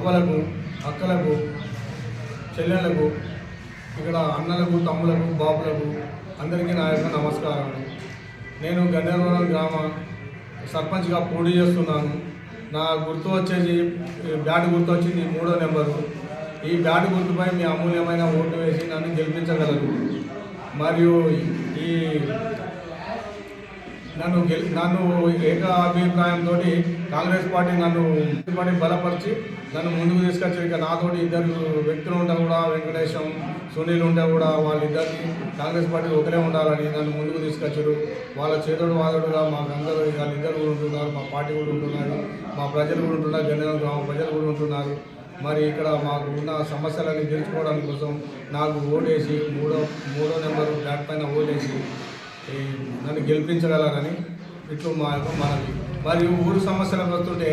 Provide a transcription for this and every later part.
అమ్మలకు అక్కలకు చెల్లెళ్ళకు ఇక్కడ అన్నలకు తమ్ములకు బాబులకు అందరికీ నా యొక్క నమస్కారాలు. నేను గన్నేరవరం గ్రామ సర్పంచ్గా పోటీ చేస్తున్నాను. నా గుర్తు వచ్చేసి బ్యాట్ గుర్తు వచ్చింది మూడో నెంబరు. ఈ బ్యాట్ గుర్తుపై మీ అమూల్యమైన ఓటు వేసి నన్ను గెలిపించగలరు. మరియు ఈ నన్ను గెలి నన్ను ఏక అభిప్రాయంతో కాంగ్రెస్ పార్టీ నన్ను పార్టీ బలపరిచి నన్ను ముందుకు తీసుకొచ్చి ఇక నాతోటి ఇద్దరు వ్యక్తులు ఉంటే కూడా వెంకటేశం సునీల్ ఉంటే కూడా వాళ్ళిద్దరికి కాంగ్రెస్ పార్టీ ఒకరే ఉండాలని నన్ను ముందుకు తీసుకొచ్చారు. వాళ్ళ చేతుడు వాదడుగా మాకందరూ వాళ్ళిద్దరు కూడా ఉంటున్నారు. మా పార్టీ కూడా ఉంటున్నారు. మా ప్రజలు కూడా ఉంటున్నారు. జనరల్ గ్రామ ప్రజలు కూడా ఉంటున్నారు. మరి ఇక్కడ మాకు ఉన్న సమస్యలన్నీ తెలుసుకోవడానికి కోసం నాకు ఓటేసి మూడో మూడో నెంబరు బ్యాట్ పైన ఓటేసి నన్ను గెలిపించగలరని ఇట్లు మా యొక్క మనవి. మరియు ఊరు సమస్యలకు వస్తుంటే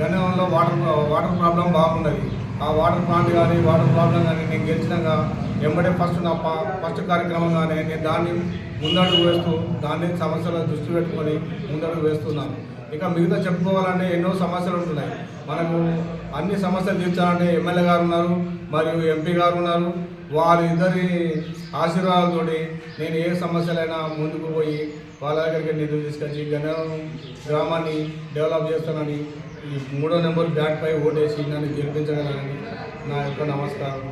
గన్నవరంలో వాటర్ వాటర్ ప్రాబ్లం బాగున్నది ఆ వాటర్ ప్లాంట్ కానీ వాటర్ ప్రాబ్లం కానీ నేను గెలిచినాక వెంబడే ఫస్ట్ నా ఫస్ట్ కార్యక్రమంగానే నేను దాన్ని ముందడుగు వేస్తూ దాన్ని సమస్యలను దృష్టి పెట్టుకొని ముందడుగు వేస్తున్నాను. ఇక మిగతా చెప్పుకోవాలంటే ఎన్నో సమస్యలు ఉంటున్నాయి. మనకు అన్ని సమస్యలు తీర్చాలంటే ఎమ్మెల్యే గారు ఉన్నారు మరియు ఎంపీ గారు ఉన్నారు. వారిద్దరి ఆశీర్వాదాలతో నేను ఏ సమస్యలైనా ముందుకు పోయి వాళ్ళ దగ్గరికి నిధులు తీసుకొచ్చి గణం గ్రామాన్ని డెవలప్ చేస్తానని ఈ మూడో నెంబర్ బ్యాట్ పై ఓటేసి నన్ను గెలిపించగలనని నా యొక్క నమస్కారం.